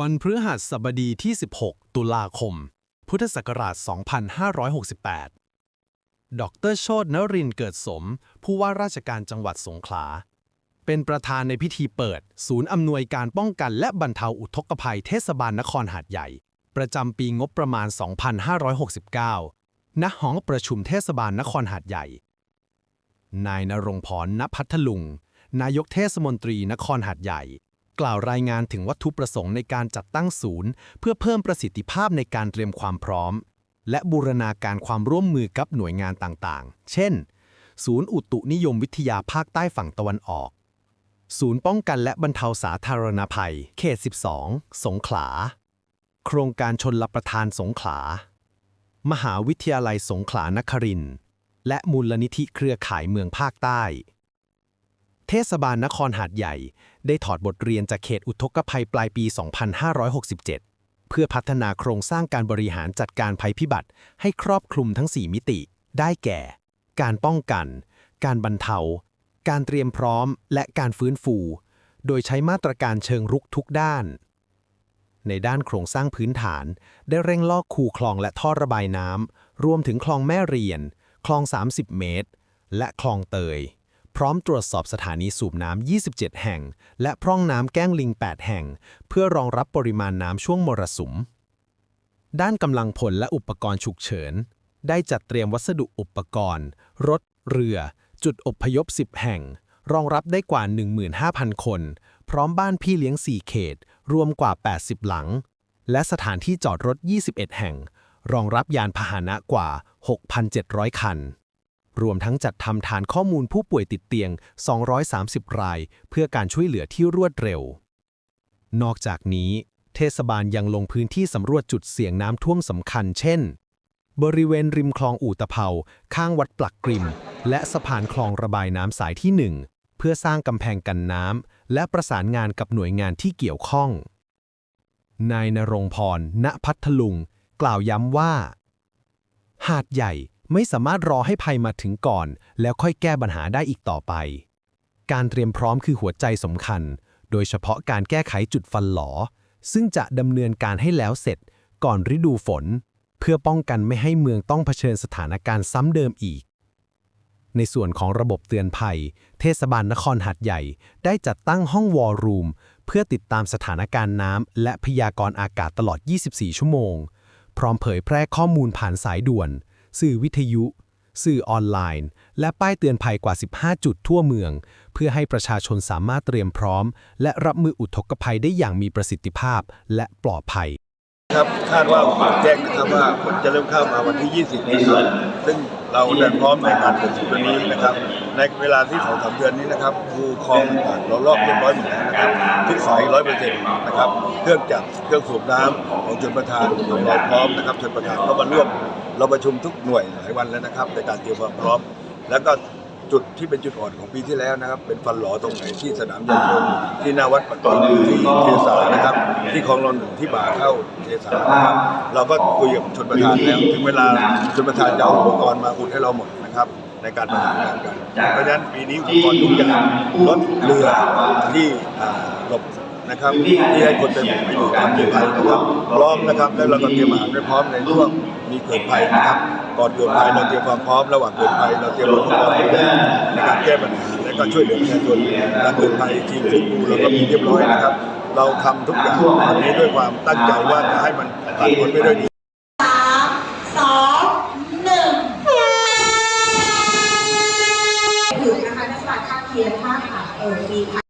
วันพฤหัสบดีที่ 16 ตุลาคม พุทธศักราช 2568 ดรโชตนรินทร์เกิดสม ผู้ว่าราชการจังหวัดสงขลา เป็นประธานในพิธีเปิด ศูนย์อำนวยการป้องกันและบรรเทาอุทกภัยเทศบาลนครหาดใหญ่ ประจำปีงบประมาณ 2569 ณ หอประชุมเทศบาลนครหาดใหญ่ นายนรงพรณพัทลุง นายกเทศมนตรีนครหาดใหญ่ กล่าวรายงานถึงวัตถุประสงค์ในการจัดตั้งศูนย์ เพื่อเพิ่มประสิทธิภาพในการเตรียมความพร้อม และบูรณาการความร่วมมือกับหน่วยงานต่างๆ เช่น ศูนย์อุตุนิยมวิทยาภาคใต้ฝั่งตะวันออก ศูนย์ป้องกันและบรรเทาสาธารณภัย เขต 12 สงขลา โครงการชนรับประทานสงขลา มหาวิทยาลัยสงขลานครินทร์และมูลนิธิเครือข่ายเมืองภาคใต้ เทศบาลนครหาดใหญ่ ได้ถอดบทเรียนจากเขตอุทกภัยปลายปี 2567 เพื่อพัฒนาโครงสร้างการบริหารจัดการภัยพิบัติ ให้ครอบคลุมทั้ง 4 มิติ ได้แก่ การป้องกัน การบรรเทา การเตรียมพร้อม และการฟื้นฟู โดยใช้มาตรการเชิงรุกทุกด้าน ในด้านโครงสร้างพื้นฐาน ได้เร่งลอกคูคลองและท่อระบายน้ำรวมถึงคลองแม่เรียน คลอง 30 เมตร และคลองเตย พร้อมตรวจสอบสถานีสูบน้ำ 27 แห่ง และพร่องน้ำแก้งลิง 8 แห่ง เพื่อรองรับปริมาณน้ำช่วงมรสุม ด้านกำลังพลและอุปกรณ์ฉุกเฉิน ได้จัดเตรียมวัสดุอุปกรณ์ รถ เรือ จุดอพยพ 10 แห่ง รองรับได้กว่า 15,000 คน พร้อมบ้านพี่เลี้ยง 4 เขต รวมกว่า 80 หลัง และสถานที่จอดรถ 21 แห่ง รองรับยานพาหนะกว่า 6,700 คัน รวมทั้งจัดทำฐานข้อมูลผู้ป่วยติดเตียง 230 ราย เพื่อการช่วยเหลือที่รวดเร็ว นอกจากนี้ เทศบาลยังลงพื้นที่สำรวจจุดเสี่ยงน้ำท่วมสำคัญ เช่น บริเวณริมคลองอู่ตะเภา ข้างวัดปลักกริม และสะพานคลองระบายน้ำสายที่ 1 เพื่อสร้างกำแพงกันน้ำและประสานงานกับหน่วยงานที่เกี่ยวข้อง นายนรงพร ณ พัทลุง กล่าวย้ำว่า หาดใหญ่ ไม่สามารถรอให้ภัยมาถึงก่อน แล้วค่อยแก้ปัญหาได้อีกต่อไป การเตรียมพร้อมคือหัวใจสำคัญ โดยเฉพาะการแก้ไขจุดฟันหลอ ซึ่งจะดำเนินการให้แล้วเสร็จ ก่อนฤดูฝน เพื่อป้องกันไม่ให้เมืองต้องเผชิญสถานการณ์ซ้ำเดิมอีก ในส่วนของระบบเตือนภัย เทศบาลนครหัดใหญ่ ได้จัดตั้งห้องวอลรูมเพื่อติดตามสถานการณ์น้ำและพยากรณ์อากาศตลอด 24 ชั่วโมง พร้อมเผยแพร่ข้อมูลผ่านสายด่วน สื่อวิทยุ สื่อออนไลน์ และป้ายเตือนภัยกว่า 15 จุดทั่วเมือง เพื่อให้ประชาชนสามารถเตรียมพร้อม และรับมืออุทกภัยได้อย่างมีประสิทธิภาพและปลอดภัย ครับคาดว่าผมแจ้งนะครับว่าฝนจะเริ่มเข้ามาวันที่ 20นะครับซึ่งเราได้พร้อมในการเปิดศูนย์วันนี้นะครับ ในเวลาที่สองสามเดือนนี้นะครับคูคลองต่างเราลอกเรียบร้อยหมดแล้วนะครับทุกสายร้อยเปอร์เซ็นต์นะครับเครื่องจักรเครื่องสูบน้ำของชนประทานเราพร้อมนะครับชนประทานก็มาร่วมเราประชุมทุกหน่วยหลายวันแล้วนะครับในการเตรียมความพร้อม แล้วก็ จุดที่เป็นจุดอ่อนของปีที่แล้วนะครับ เป็นฟันหลอตรงไหนที่สนามยางยนต์ที่หนาวัดปัตตอนที่เทสานะครับ ที่คลองรอนหนึ่งที่บ่าเข้าเทสานะครับเราก็คุยกับชนประธานแล้วถึงเวลาชนประธานจะเอาอุปกรณ์มาอุดให้เราหมดนะครับในการประหารงานกัน เพราะฉะนั้นปีนี้อุปกรณ์ทุกอย่างรถเรือที่หลบะครับที่ให้คนเป็นประโยความเสียภัยนะครับพร้อมนะครับและเราก็เตรียมอาหาห้พร้อมในช่วงมีเกิดภัยนะครับก่อนเกิดภัยเราเตรียมความพร้อมระหว่างเกิดภัยเราเตรียมอุปกรณ์ในการแก้ปัญหาและก็ช่วยเหลือประชาชนการเกิดภัยทีมฟื้นฟูเราก็มีเรียบร้อยนะครับ เราทำทุกอย่างตอนนี้ด้วยความตั้งใจว่าจะให้มันผ่านพ้นไปด้วยดีเขียนภาพเออดีค่ะ